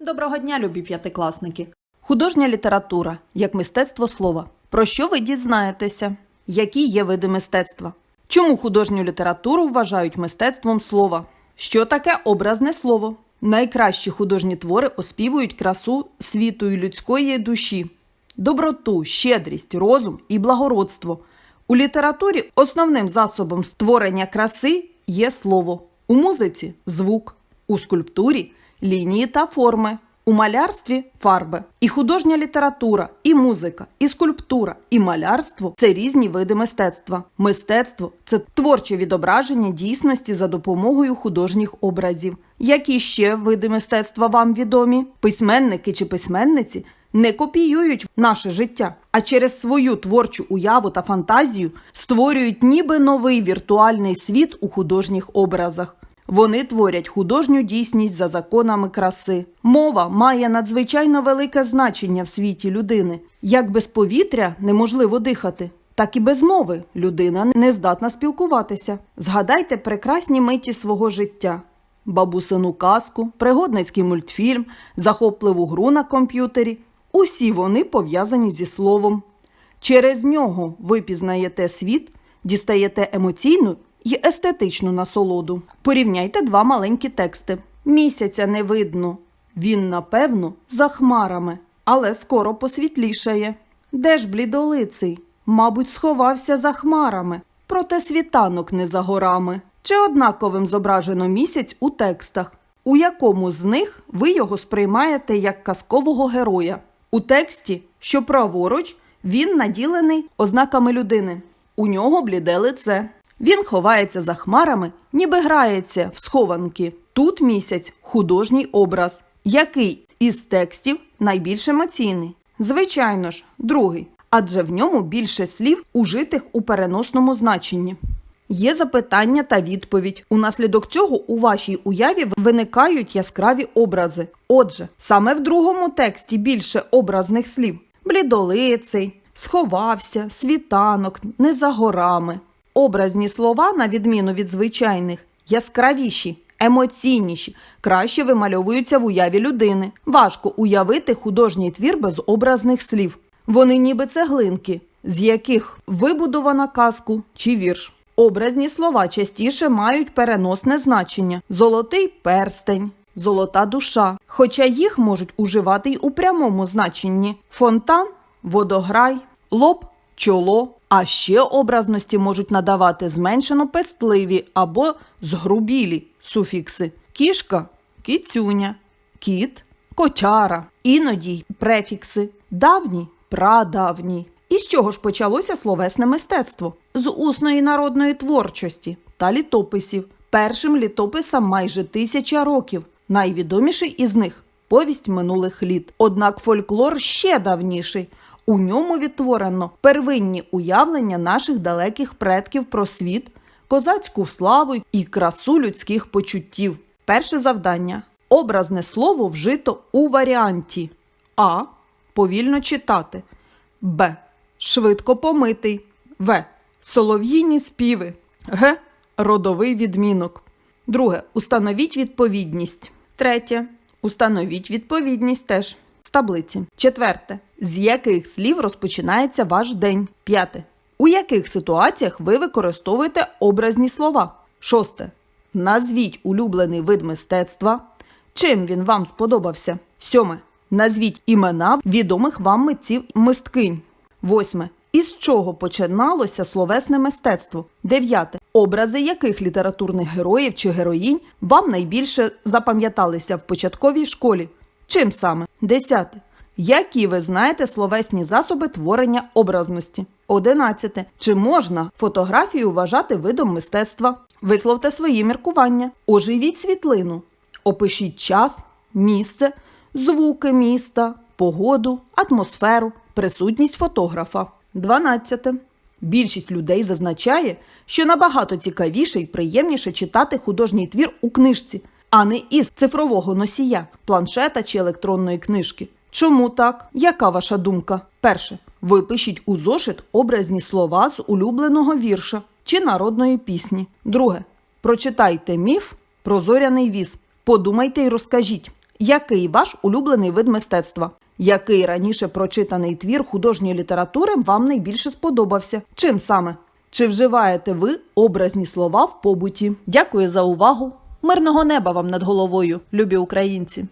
Доброго дня, любі п'ятикласники! Художня література як мистецтво слова. Про що ви дізнаєтеся? Які є види мистецтва? Чому художню літературу вважають мистецтвом слова? Що таке образне слово? Найкращі художні твори оспівують красу світу і людської душі, доброту, щедрість, розум і благородство. У літературі основним засобом створення краси є слово, у музиці звук, у скульптурі лінії та форми, у малярстві фарби. І художня література, і музика, і скульптура, і малярство це різні види мистецтва. Мистецтво це творче відображення дійсності за допомогою художніх образів. Які ще види мистецтва вам відомі? Письменники чи письменниці не копіюють наше життя, а через свою творчу уяву та фантазію створюють ніби новий віртуальний світ у художніх образах. Вони творять художню дійсність за законами краси. Мова має надзвичайно велике значення в світі людини. Як без повітря неможливо дихати, так і без мови людина не здатна спілкуватися. Згадайте прекрасні миті свого життя. Бабусину казку, пригодницький мультфільм, захопливу гру на комп'ютері. Усі вони пов'язані зі словом. Через нього ви пізнаєте світ, дістаєте емоційну й естетичну насолоду. Порівняйте два маленькі тексти. Місяця не видно. Він, напевно, за хмарами, але скоро посвітлішає. Де ж блідолиций? Мабуть, сховався за хмарами, проте світанок не за горами. Чи однаковим зображено місяць у текстах? У якому з них ви його сприймаєте як казкового героя? У тексті, що праворуч, він наділений ознаками людини. У нього бліде лице. Він ховається за хмарами, ніби грається в схованки. Тут місяць художній образ, який із текстів найбільш емоційний. Звичайно ж, другий, адже в ньому більше слів, ужитих у переносному значенні. Є запитання та відповідь. Унаслідок цього у вашій уяві виникають яскраві образи. Отже, саме в другому тексті більше образних слів: блідолицей, сховався, світанок, не за горами. Образні слова, на відміну від звичайних, яскравіші, емоційніші, краще вимальовуються в уяві людини. Важко уявити художній твір без образних слів. Вони ніби цеглинки, з яких вибудована казку чи вірш. Образні слова частіше мають переносне значення: золотий перстень, золота душа, хоча їх можуть уживати й у прямому значенні: фонтан, водограй, лоб, чоло. А ще образності можуть надавати зменшено пестливі або згрубілі суфікси: кішка, кіцюня, кіт, котяра, іноді префікси, давній, прадавній. І з чого ж почалося словесне мистецтво? З усної народної творчості та літописів. Першим літописам майже тисяча років. Найвідоміший із них повість минулих літ. Однак фольклор ще давніший. У ньому відтворено первинні уявлення наших далеких предків про світ, козацьку славу і красу людських почуттів. Перше завдання образне слово вжито у варіанті А. Повільно читати. Б. Швидко помитий. В. Солов'їні співи. Г. Родовий відмінок. Друге. Установіть відповідність. Третє. Установіть відповідність теж з таблиці. Четверте. З яких слів розпочинається ваш день? П'яте. У яких ситуаціях ви використовуєте образні слова? Шосте. Назвіть улюблений вид мистецтва. Чим він вам сподобався? Сьоме. Назвіть імена відомих вам митців мисткинь. Восьме. Із чого починалося словесне мистецтво? Дев'яте. Образи яких літературних героїв чи героїнь вам найбільше запам'яталися в початковій школі? Чим саме? Десяте. Які ви знаєте словесні засоби творення образності? Одинадцяте. Чи можна фотографію вважати видом мистецтва? Висловте свої міркування. Оживіть світлину. Опишіть час, місце, звуки міста, погоду, атмосферу, присутність фотографа. 12. Більшість людей зазначає, що набагато цікавіше і приємніше читати художній твір у книжці, а не із цифрового носія, планшета чи електронної книжки. Чому так? Яка ваша думка? Перше. Випишіть у зошит образні слова з улюбленого вірша чи народної пісні. Друге. Прочитайте міф про зоряний віз. Подумайте і розкажіть, Який ваш улюблений вид мистецтва? Який раніше прочитаний твір художньої літератури вам найбільше сподобався? Чим саме? Чи вживаєте ви образні слова в побуті? Дякую за увагу! Мирного неба вам над головою, любі українці!